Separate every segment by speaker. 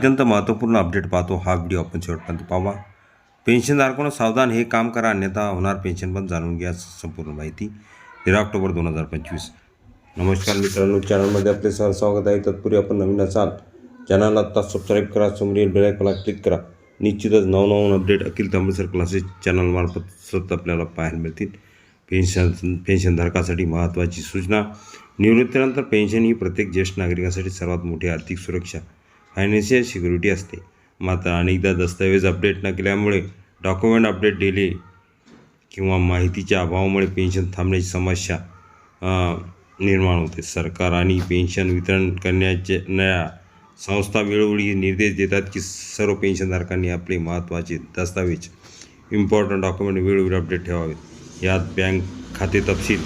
Speaker 1: अत्यंत महत्त्वपूर्ण अपडेट पाहतो हा व्हिडिओ. आपण शेवटपर्यंत पाहा पेन्शनधारकांना सावधान हे काम करा अन्यथा होणार पेन्शन पण जाणून घ्या संपूर्ण माहिती. तेरा ऑक्टोबर दोन हजार पंचवीस. नमस्कार मित्रांनो चॅनलमध्ये आपले सर स्वागत आहे. तत्पूर्वी आपण नवीन असाल चॅनलला आत्ता सबस्क्राईब करा समोरील बेल आयकॉनला क्लिक करा. निश्चितच नवनवीन अपडेट अखिल तांबेसर क्लासेस चॅनलमार्फत सतत आपल्याला पाहायला मिळतील. पेन्शन पेन्शनधारकासाठी महत्त्वाची सूचना. निवृत्तीनंतर पेन्शन ही प्रत्येक ज्येष्ठ नागरिकासाठी सर्वात मोठी आर्थिक सुरक्षा. फायनान्शियल सिक्युरिटी असते. मात्र अनेकदा दस्तऐवज अपडेट न केल्यामुळे डॉक्युमेंट अपडेट डिले किंवा माहितीच्या अभावामुळे पेन्शन थांबण्याची समस्या निर्माण होते. सरकार आणि पेन्शन वितरण करण्याचे नया संस्था वेळोवेळी निर्देश देतात की सर्व पेन्शनधारकांनी आपले महत्त्वाचे दस्तावेज इम्पॉर्टंट डॉक्युमेंट वेळोवेळी अपडेट ठेवावेत यात बँक खाते तपशील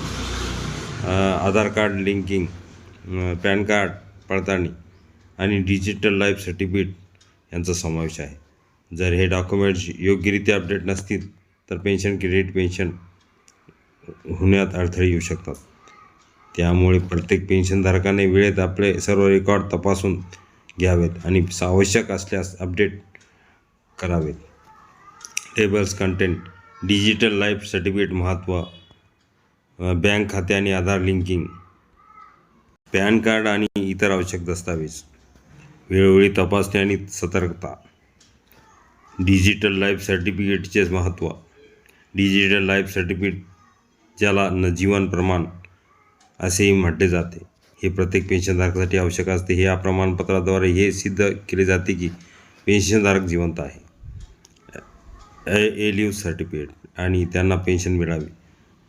Speaker 1: Aadhaar card linking PAN card पडताळणी आणि डिजिटल लाईफ सर्टिफिकेट यांचा समावेश आहे. जर हे डॉक्युमेंट्स योग्यरित्या अपडेट नसतील तर पेन्शन क्रेडिट पेन्शन होण्यात अडथळे येऊ शकतात. त्यामुळे प्रत्येक पेन्शनधारकाने वेळेत आपले सर्व रेकॉर्ड तपासून घ्यावेत आणि आवश्यक असल्यास अपडेट करावेत. Tables content digital life certificate महत्त्व बँक खाते आणि आधार लिंकिंग पॅन कार्ड आणि इतर आवश्यक दस्तावेज. वेळोवेळी तपासणी आणि सतर्कता. डिजिटल लाईफ सर्टिफिकेटचे महत्त्व. डिजिटल लाईफ सर्टिफिकेट ज्याला न जीवन प्रमाण असेही म्हटले जाते. हे प्रत्येक पेन्शनधारकासाठी आवश्यक असते. हे या प्रमाणपत्राद्वारे हे सिद्ध केले जाते की पेन्शनधारक जिवंत आहे. ए ए लिव्ह सर्टिफिकेट आणि त्यांना पेन्शन मिळावी.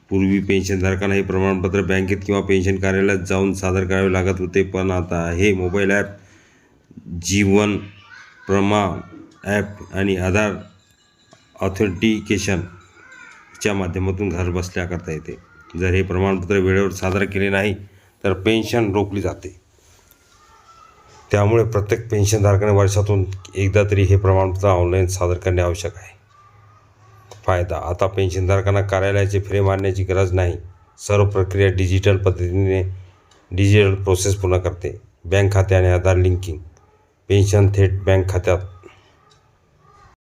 Speaker 1: पूर्वी पेन्शनधारकांना हे प्रमाणपत्र बँकेत किंवा पेन्शन कार्यालयात जाऊन सादर करावे लागत होते पण आता हे मोबाईल ॲप जीवन प्रमाण ॲप आणि आधार ऑथेंटिकेशनच्या माध्यमातून घर बसल्या करता येते. जर हे प्रमाणपत्र वेळेवर सादर केले नाही तर पेन्शन रोखली जाते. त्यामुळे प्रत्येक पेन्शनधारकाने वर्षातून एकदा तरी हे प्रमाणपत्र ऑनलाईन सादर करणे आवश्यक आहे. फायदा आता पेन्शनधारकांना कार्यालयाचे फ्रेम आणण्याची गरज नाही. सर्व प्रक्रिया डिजिटल पद्धतीने डिजिटल प्रोसेस पूर्ण करते. बँक खाते आणि आधार लिंकिंग. पेन्शन थेट बँक खात्यात.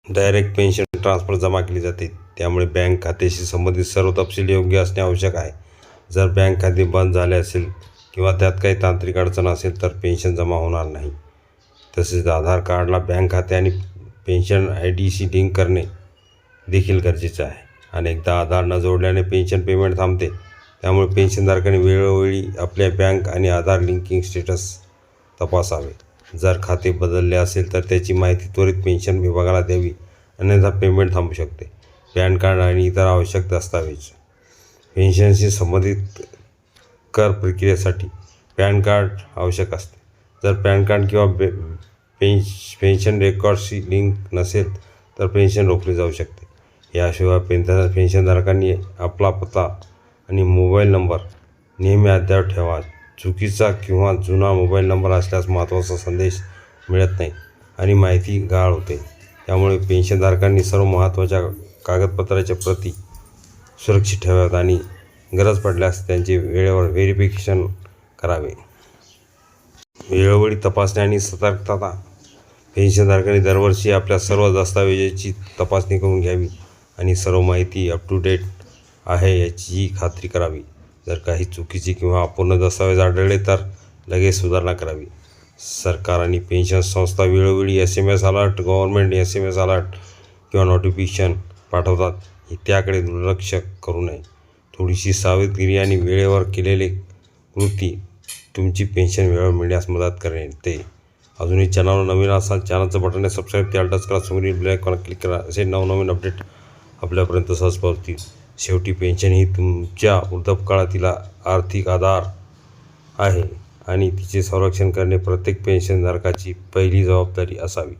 Speaker 1: डायरेक्ट पेन्शन ट्रान्सफर जमा केली जाते. त्यामुळे बँक खात्याशी संबंधित सर्व तपशील योग्य असणे आवश्यक आहे. जर बँक खाते बंद झाले असेल किंवा त्यात काही तांत्रिक अडचण असेल तर पेन्शन जमा होणार नाही. तसेच आधार कार्डला बँक खाते आणि पेन्शन आय डीशी लिंक करणे देखील गरजेचं आहे. अनेकदा आधार न जोडल्याने पेन्शन पेमेंट थांबते. त्यामुळे पेन्शनधारकांनी वेळोवेळी आपल्या बँक आणि आधार लिंकिंग स्टेटस तपासावे. जर खाते बदलले असेल तर त्याची माहिती त्वरित पेन्शन विभागाला द्यावी. अन्यथा पेमेंट थांबू शकते. पॅन कार्ड आणि इतर आवश्यक दस्तावेज. पेन्शनशी संबंधित कर प्रक्रियेसाठी पॅन कार्ड आवश्यक असते. जर पॅन कार्ड किंवा बे पेन्श पेन्शन रेकॉर्डशी लिंक नसेल तर पेन्शन रोखली जाऊ शकते. याशिवाय पेन्शन पेन्शनधारकांनी आपला पत्ता आणि मोबाईल नंबर नेहमी अद्याप ठेवा. चुकीचा किंवा जुना मोबाईल नंबर असल्यास महत्त्वाचा संदेश मिळत नाही आणि माहिती गाळ होते. त्यामुळे पेन्शनधारकांनी सर्व महत्त्वाच्या कागदपत्राच्या प्रती सुरक्षित ठेवाव्यात आणि गरज पडल्यास त्यांचे वेळेवर व्हेरिफिकेशन करावे. वेळोवेळी तपासणी आणि सतर्कता. पेन्शनधारकांनी दरवर्षी आपल्या सर्व दस्तावेजाची तपासणी करून घ्यावी आणि सर्व माहिती अप टू डेट आहे याची खात्री करावी. जर काही चुकीचे किंवा अपूर्ण दस्तावेज आढळले तर लगेच सुधारणा करावी. सरकार आणि पेन्शन संस्था वेळोवेळी S M S alert government S M S alert किंवा नोटिफिकेशन पाठवतात. त्याकडे दुर्लक्ष करू नये. थोडीशी सावधगिरी आणि वेळेवर केलेले कृती तुमची पेन्शन वेळेवर मिळण्यास मदत करते अजूनही चॅनल नवीन असाल चॅनलचं बटन सबस्क्राईब केलं टच करा समोरील ब्लॅक क्लिक करा असे नवनवीन अपडेट आपल्यापर्यंत सहज पोहोचतील. शेवटी पेन्शन ही तुमच्या वृद्धापकाळातील आर्थिक आधार आहे आणि तिचे संरक्षण करणे प्रत्येक पेन्शनधारकाची पहिली जबाबदारी असावी.